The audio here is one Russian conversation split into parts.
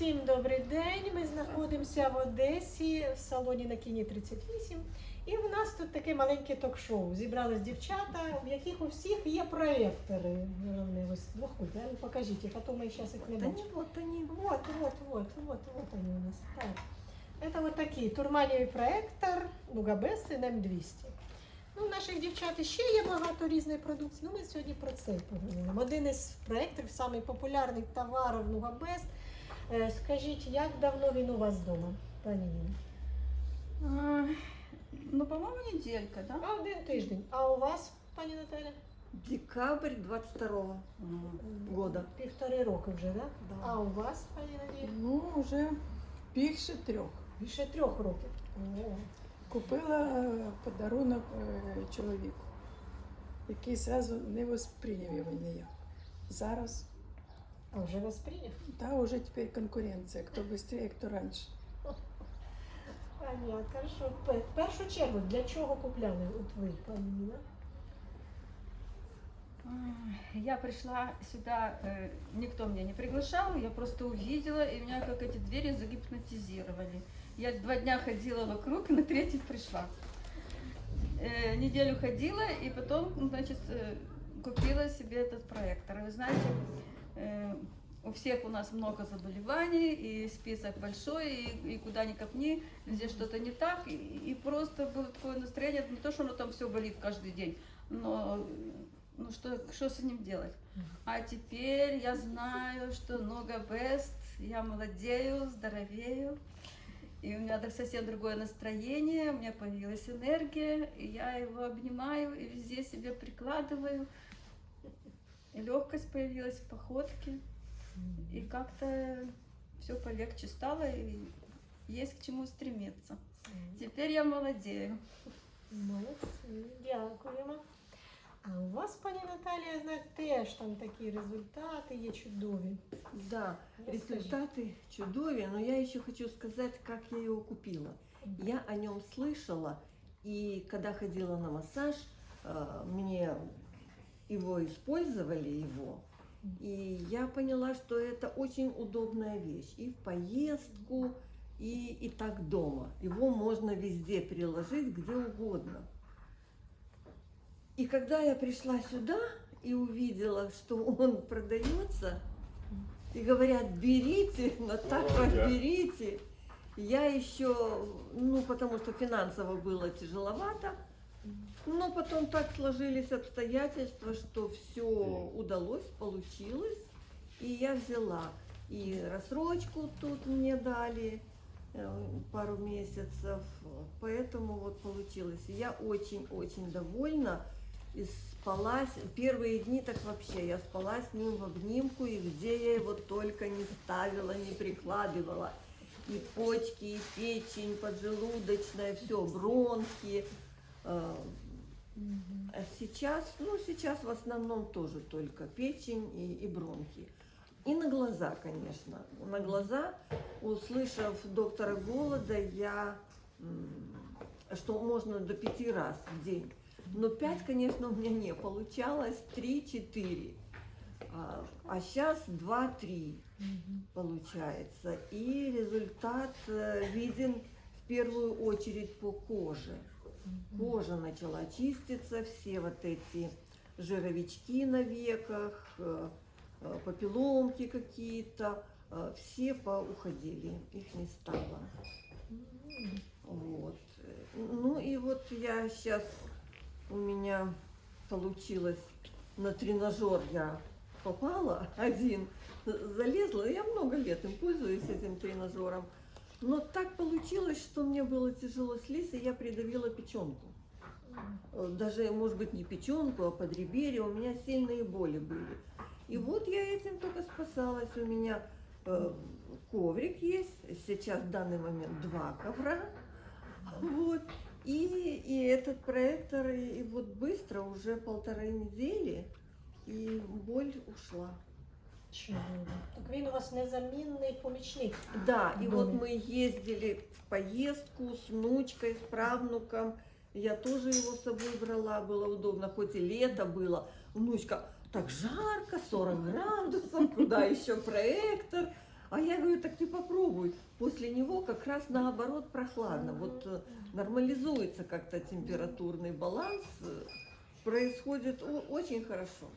Всім добрий день. Ми знаходимося в Одесі в салоні на Кіні 38. І в нас тут таке маленьке ток-шоу. Зібрались дівчата, в яких у всіх є проектори. Головне, ось двохкульти. А ну, Покажіть а то ми зараз їх не Да бачимо. вот они. Вот, вот, вот, вот, вот они у нас. Так. Это вот такий турманівий проектор Нугабес NM200. Ну, у наших дівчат ще є багато різної продукції. Ну, ми сьогодні про це поговоримо. Один із проєктів, самий популярний товарів Нугабес. Е, Скажіть, як давно він у вас вдома, пані Ніна? А, Ну, по-моему, неделька, да? А один тиждень. А у вас, пані Наталя? Декабрь 22 года. Півтори роки вже, да? Да. А у вас, пані Надія? Ну, вже більше трьох. Більше трьох років. О. Купила е, подарунок е, чоловіку, який зразу не восприйняв його ніяк. Зараз, А вже вас прийняв? та вже тепер конкуренція, хто швидше, хто раніше. Понятно, хорошо. П- В першу чергу, для чого купляли от ви, пані Ніна? А, Я пришла сюда, э, никто меня не приглашал, я просто увидела, и меня как эти двери загипнотизировали. Я два дня ходила вокруг, и на третий пришла. Э, Неделю ходила, и потом, ну, значит, э, купила себе этот проектор. И вы знаете, э, у всех у нас много заболеваний, и список большой, и, и куда ни копни, везде что-то не так, и, и просто было такое настроение, не то, что оно там все болит каждый день, но ну что, что с ним делать? А теперь я знаю, что много бест, я молодею, здоровею, и у меня совсем другое настроение, у меня появилась энергия, и я его обнимаю и везде себе прикладываю И легкость появилась в походке, и как-то все полегче стало, и есть к чему стремиться. Теперь я молодею. Молодці, дякуємо. А у вас, пані Наталія, я знаю, теж там такі результати є чудові. Да, Расскажи. результаты чудовия, но я еще хочу сказать, как я его купила. Я о нем слышала, и когда ходила на массаж, э, мне его использовали его, и я поняла, что это очень удобная вещь и в поездку, и, и так дома. Его можно везде приложить, где угодно. И когда я пришла сюда и увидела, что он продается, и говорят, берите, Наташа, да. берите. Я еще, ну, потому что финансово было тяжеловато, но потом так сложились обстоятельства, что все удалось, получилось, и я взяла. И рассрочку тут мне дали э, пару месяцев, поэтому вот получилось. И я очень-очень довольна. И спала, с- первые дни так вообще, я спала с ним в обнимку, и где я его только не ставила, не прикладывала. И почки, и печень, поджелудочная, все, бронхи. Э, А сейчас, ну сейчас в основном тоже только печень и, и бронхи. И на глаза, конечно. На глаза, услышав доктора голода, я, что можно до пяти раз в день. Но пять, конечно, у меня не получалось, три-четыре. А, а сейчас два-три получается. И результат э, виден в первую очередь по коже. Кожа начала чиститься, все вот эти жировички на веках, э, э, папилломки какие-то, э, все поуходили, их не стало. Вот. Ну и вот я сейчас, у меня получилось на тренажер я попала один, залезла, я много лет им пользуюсь этим тренажером, но так получилось, что мне было тяжело слезть, и я придавила печенку. Э, Даже, может быть, не печенку, а подреберье, у меня сильные боли были. И вот я этим только спасалась. У меня э, коврик есть, сейчас в данный момент два ковра. Вот. И, и этот проектор, и вот быстро, уже полторы недели, и боль ушла. Чудово. Так він у вас незамінний помічник. Да, и вот Доме. мы ездили в поездку с внучкой, с правнуком. Я тоже его с собой брала, было удобно, хоть и лето было. Внучка, так жарко, 40 градусов, куда еще проектор? А я говорю, так ты попробуй. После него как раз наоборот прохладно. Вот э, нормализуется как-то температурный баланс. э, Происходит о- очень хорошо.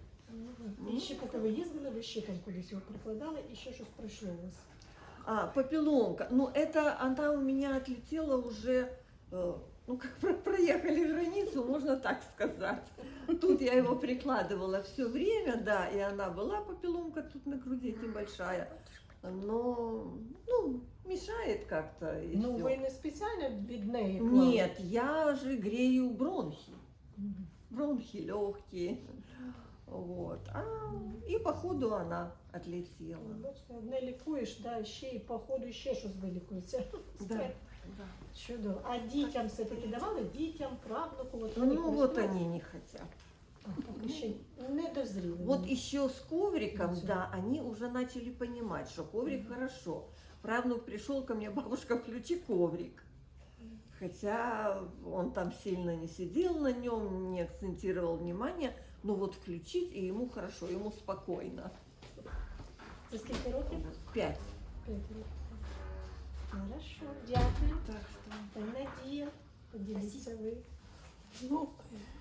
І ще поки ви їздили, ви ще там кудись його прикладали, і ще щось пройшло у вас. А, папилломка. Ну, это она у меня отлетела уже, э, ну, как про- проехали границу, можно так сказать. Тут я его прикладывала все время, да, и она была папилломка тут на груди небольшая. Но, ну, мешает как-то и Ну, всё. ви не спеціально від неї клали? Нет, я же грею бронхи. Мгм. Бронхи легкие. Вот. А, и по ходу она отлетела. Ну, Бачите, одне лікуєш, да, ще і по ходу ще щось вилікується. Да, да. Чудово. А дітям все-таки давали? Дітям, правнуку? От вони Ну, вот користуються? они не хотят. А, поки ще не дозріли. Вот вони. еще с ковриком, Всё. да, они уже начали понимать, что коврик хорошо. Правнук пришел ко мне, бабушка, включи коврик. Хотя он там сильно не сидел на нем, не акцентировал внимание, но вот включить, и ему хорошо, ему спокойно. Це скільки років? Пять. П'ять років. Хорошо, дякую. Так что... Пані Надія, поділіться ви. Ну,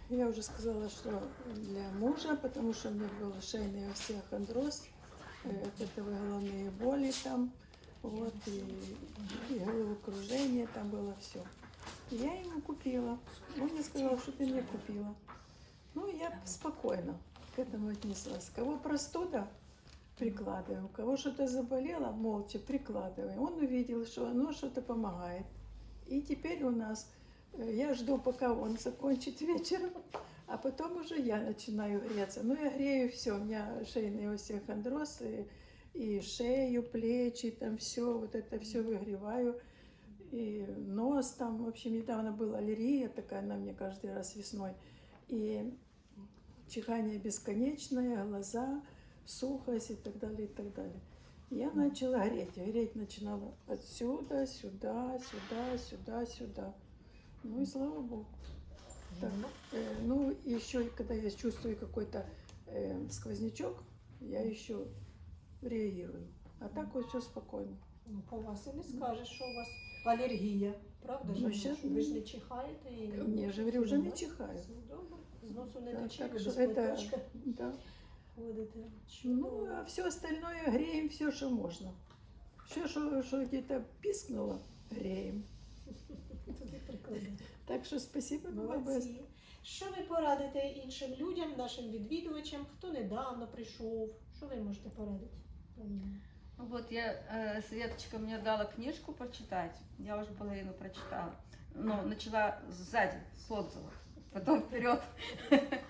я уже сказала, что для мужа, потому что у меня был шейный остеохондроз, э, от этого головные боли там, вот, и, и головокружение, там было все. Я ему купила. Он мне сказал, что ты мне купила. Ну, я спокойно к этому отнеслась. Кого простуда, прикладываем. У кого что-то заболело, молча прикладываем. Он увидел, что оно что-то помогает. И теперь у нас, э, я жду, пока он закончит вечером, а потом уже я начинаю греться. Ну, я грею все, у меня шейный остеохондроз, и, и шею, плечи, там все, вот это все выгреваю. И нос там, в общем, недавно была аллергия такая на мне каждый раз весной. И чихание бесконечное, глаза, сухость и так далее, и так далее. Я начала гореть. Гореть начинала отсюда, сюда, сюда, сюда, сюда. Ну и слава богу. Так, э, ну, еще когда я чувствую какой-то э, сквознячок, я еще реагирую. А так вот все спокойно. Ну, по вас і не скажеш, що у вас алергія. Правда? Ну, Ну, щас ви ж не чихаєте і Я же говорю, уже не чихаю. Все добре. З носу не Так, тече, так що это- платочка Да. ходите. Ну, Чудово. а все остальное греем все, что можно. Все, что, что где-то пискнуло, греем. Туди прикладемо. Так что спасибо. Молодці. Що ви порадите іншим людям, нашим відвідувачам, хто недавно прийшов? Що ви можете порадити? пані Інна? Вот я, э, Светочка мне дала книжку прочитать, я уже половину прочитала. Ну, начала сзади, с отзывов, потом вперед.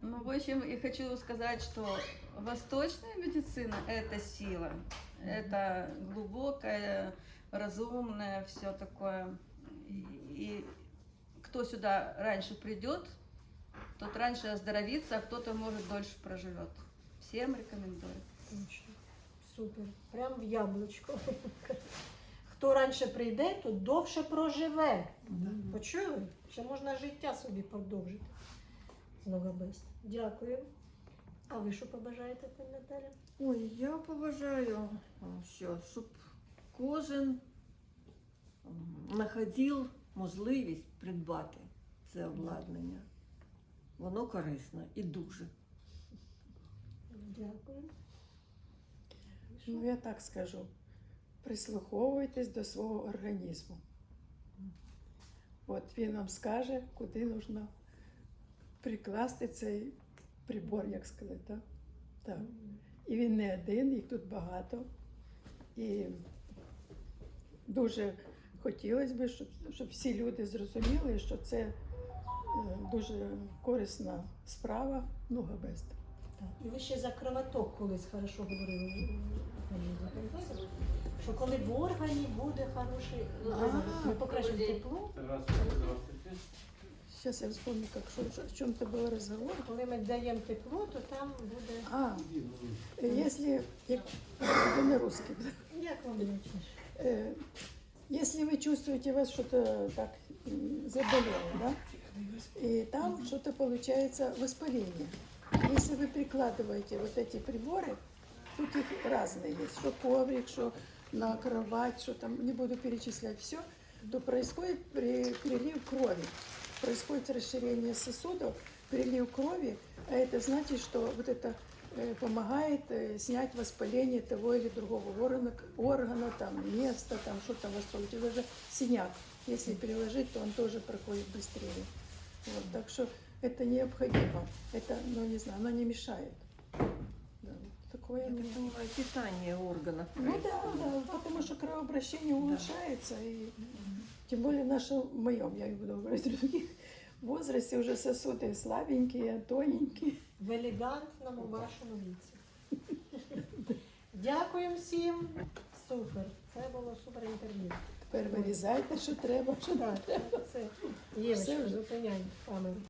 Ну, в общем, и хочу сказать, что восточная медицина – это сила. Это глубокая, разумная, все такое. И кто сюда раньше придет, тот раньше оздоровится, а кто-то, может, дольше проживет. Всем рекомендую. Супер. Прям в яблучко. Хто раніше прийде, то довше проживе. Почули? Ще можна життя собі продовжити. З Ногабест. Дякую. А ви що побажаєте, пані Наталя? Ой, я поважаю що, щоб кожен знаходив можливість придбати це обладнання. Воно корисно і дуже. Дякую. Ну, я так скажу. Прислуховуйтесь до свого організму. От він вам скаже, куди потрібно прикласти цей прибор, як сказати. Так? Так. І він не один, їх тут багато. І дуже хотілося б, щоб, щоб всі люди зрозуміли, що це е, дуже корисна справа. Ну, габест. Так. І ви ще за кровоток колись хорошо говорили. пані Інна, пам'ятаєте? Що коли в органі буде хороший, А, ми покращимо тепло, Сейчас я вспомню, как, что, что- о чем-то был разговор. коли ми даємо тепло, то там буде. А, если, як- это на русский, Як вам лучше? Э, если вы чувствуете, у вас что-то так м, заболело, да, и там что-то получается воспаление. Если вы прикладываете вот эти приборы, Тут их разные есть, что коврик, что на кровать, что там, не буду перечислять все, то происходит при- перелив крови, происходит расширение сосудов, перелив крови, а это значит, что вот это э, помогает э, снять воспаление того или другого органа, органа там, места, там, что там воспалить. Даже синяк, если переложить, то он тоже проходит быстрее. Вот, так что это необходимо. Это, ну не знаю, оно не мешает. Да, вот такое Я у так меня. понимаю, питание органов. Ну да, происходит. да, потому что кровообращение улучшается, и тем более в нашем, в моем, я не буду говорить о других, возрасте уже сосуды слабенькие, тоненькие. В елегантному вашому віці. Дякуємо всім. Супер. Це було супер інтерв'ю. Тепер вирізайте, що треба, що Так, це Євочка, Все вже. зупиняй камеру.